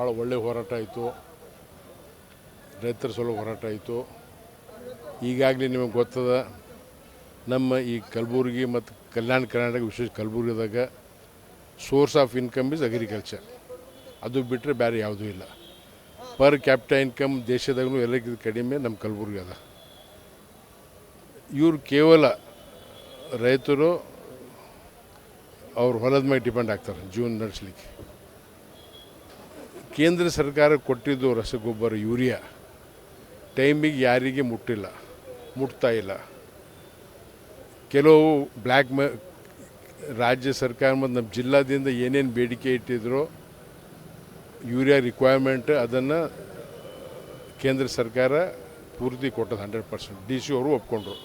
ಭಾಳ ಒಳ್ಳೆ ಹೋರಾಟ ಆಯಿತು. ರೈತರ ಸಲುವಾಗಿ ಹೋರಾಟ ಆಯಿತು. ಈಗಾಗಲೇ ನಿಮಗೆ ಗೊತ್ತದ, ನಮ್ಮ ಈ ಕಲಬುರಗಿ ಮತ್ತು ಕಲ್ಯಾಣ ಕರ್ನಾಟಕ, ವಿಶೇಷ ಕಲಬುರಗಿದಾಗ source of income is agriculture ಅದು ಬಿಟ್ಟರೆ ಬೇರೆ ಯಾವುದೂ ಇಲ್ಲ. ಪರ್ ಕ್ಯಾಪಿಟ ಇನ್ಕಮ್ ದೇಶದಾಗೂ ಎಲ್ಲಕ್ಕಿಂತ ಕಡಿಮೆ ನಮ್ಮ ಕಲಬುರಗಿ ಅದ. ಇವರು ಕೇವಲ ರೈತರು ಅವ್ರ ಹೊಲದ ಮೇಲೆ ಡಿಪೆಂಡ್ ಆಗ್ತಾರೆ, ಜೀವನ ನಡೆಸಲಿಕ್ಕೆ. ಕೇಂದ್ರ ಸರ್ಕಾರ ಕೊಟ್ಟಿದ್ದು ರಸಗೊಬ್ಬರ ಯೂರಿಯಾ. ಟೈಮಿಗೆ ಯಾರಿಗೆ ಮುಟ್ಟಿಲ್ಲ, ಮುಟ್ತಾ ಇಲ್ಲ. ಕೆಲವು ಬ್ಲ್ಯಾಕ್ ಮ, ರಾಜ್ಯ ಸರ್ಕಾರ ಮತ್ತು ನಮ್ಮ ಜಿಲ್ಲಾದಿಂದ ಏನೇನು ಬೇಡಿಕೆ ಇಟ್ಟಿದ್ರು ಯೂರಿಯಾ ರಿಕ್ವೈರ್ಮೆಂಟ್ ಅದನ್ನು ಕೇಂದ್ರ ಸರ್ಕಾರ ಪೂರ್ತಿ ಕೊಟ್ಟದ್ದು ಹಂಡ್ರೆಡ್ ಪರ್ಸೆಂಟ್ ಡಿ ಸಿ ಅವರು ಒಪ್ಕೊಂಡ್ರು.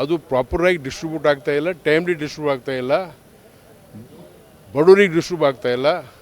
ಅದು ಪ್ರಾಪರಾಗಿ ಡಿಸ್ಟ್ರಿಬ್ಯೂಟ್ ಆಗ್ತಾಯಿಲ್ಲ ಟೈಮ್ಲಿ ಡಿಸ್ಟ್ರಿಬ್ಯೂಟ್ ಆಗ್ತಾಯಿಲ್ಲ ಬಡವರಿಗೆ ಡಿಸ್ಟ್ರಿಬ್ಯೂಟ್ ಆಗ್ತಾಯಿಲ್ಲ